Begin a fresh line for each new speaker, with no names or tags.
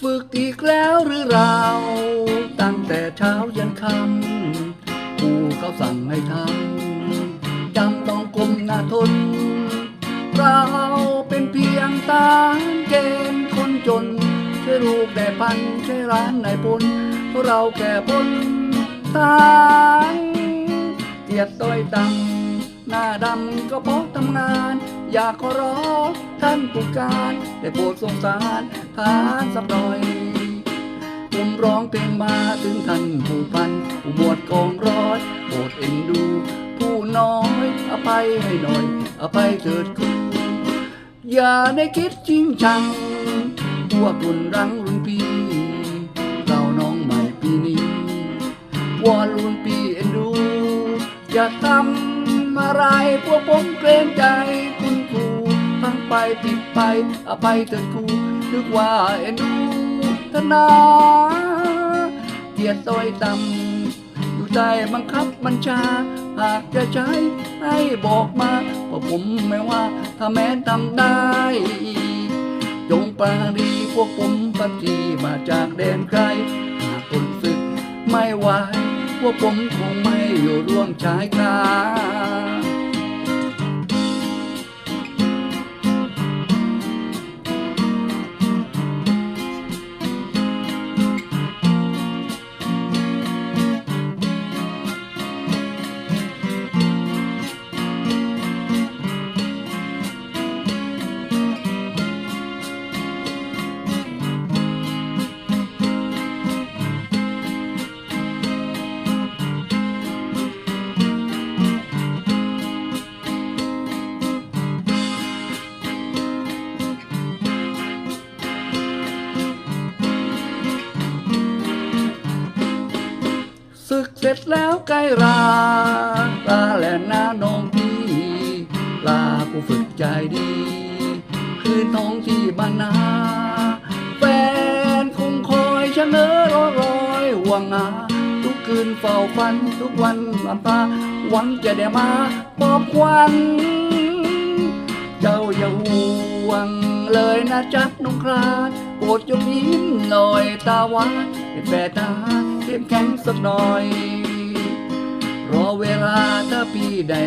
ฝึกอีกแล้วหรือเรา ตั้งแต่เช้ายันค่ำครูเขาสั่งให้ทำจำต้องกลมหน้าทน เราเป็นเพียงตามเกณฑ์คนจนช่วยลูกแต่พันช่วยร้านนายพลเพราะเราแก่บนทางเกียดต้อยต่ำ หน้าดำก็เพราะทำงาน อยากขอร้องท่านผู้การได้โปรดสงสารทานสักหน่อยผมร้องเพลงมาถึงท่านผู้พันผู้หมวดกองร้อยโปรดเอ็นดู ผู้น้อยอภัยให้หน่อยอภัยเถิดครูอย่าได้คิดจริงชังพวกรุ่นรังรุ่นพี่เราน้องใหม่ปีนี้วอนรุ่นพี่เอ็นดูอย่าทำ อะไรพวกผมเกรงใจคุณครูทั้งไปผิดไปอภัยเถิดครูนึกว่าเอ็นดูธนาเกียรติต้อยต่ำอยู่ใต้บังคับบัญชา หากจะใช้ให้บอกมาเพราะผมไม่ว่าถ้าแม้ทำได้ จงปราณีพวกผมปัจจีมาจากแดนไกลหากคนศึกไม่ไหวพวกผมคงไม่อยู่ร่วมชายคา เสร็จแล้วใกล้ลาลาแหละนาน้องพี่ ลาผู้ฝึกใจดี คืนท้องที่บ้านนาแฟนคงคอยชะเง้อรอรอยห่วงหาทุกคืนเฝ้าฝันทุกวันอันตาหวังจะได้มาปอบควันเจ้าอย่าห่วงเลยนะจ๊ะน้องคลาดโปรดจงยิ้มหน่อยตาหวาน เป็นแปรตาเข้มแข็งสักหน่อย รอเวลาถ้าพี่ได้